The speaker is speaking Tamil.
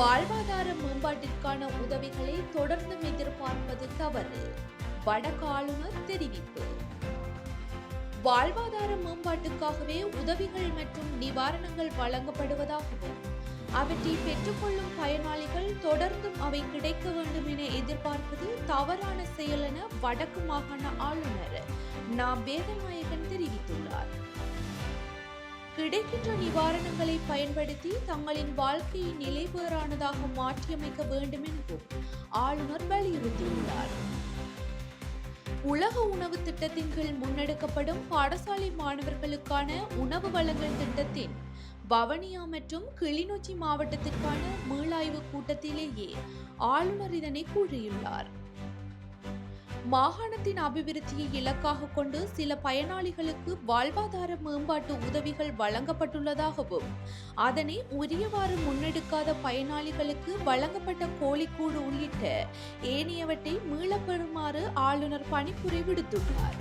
வாழ்வாதார மேம்பாட்டிற்கான உதவிகளை தொடர்ந்தும் எதிர்பார்ப்பது தவறு. வடக்கு ஆளுநர் தெரிவிப்பு. வாழ்வாதார மேம்பாட்டுக்காகவே உதவிகள் மற்றும் நிவாரணங்கள் வழங்கப்படுவதாகவும் அவற்றை பெற்றுக்கொள்ளும் பயனாளிகள் தொடர்ந்தும் அவை கிடைக்க வேண்டும் என எதிர்பார்ப்பது தவறான செயல் என வடக்கு மாகாண ஆளுநர் நா. வேதநாயகன் தெரிவித்துள்ளார். கிடைக்கின்ற நிவாரணங்களை பயன்படுத்தி தங்களின் வாழ்க்கையை நிலைபேறானதாக மாற்றியமைக்க வேண்டும் எனவும் ஆளுநர் வலியுறுத்தியுள்ளார். உலக உணவு திட்டத்தின் கீழ் முன்னெடுக்கப்படும் பாடசாலை மாணவர்களுக்கான உணவு வழங்கல் திட்டத்தின் வவனியா மற்றும் கிளிநொச்சி மாவட்டத்திற்கான மீளாய்வு கூட்டத்திலேயே ஆளுநர் இதனை கூறியுள்ளார். மாகாணத்தின் அபிவிருத்தியை இலக்காக கொண்டு சில பயனாளிகளுக்கு வாழ்வாதார மேம்பாட்டு உதவிகள் வழங்கப்பட்டுள்ளதாகவும் அதனை உரியவாறு முன்னெடுக்காத பயனாளிகளுக்கு வழங்கப்பட்ட கோழிக்கூடு உள்ளிட்ட ஏனையவற்றை மீளப்பெறுமாறு ஆளுநர் பணிப்புரை விடுத்துள்ளார்.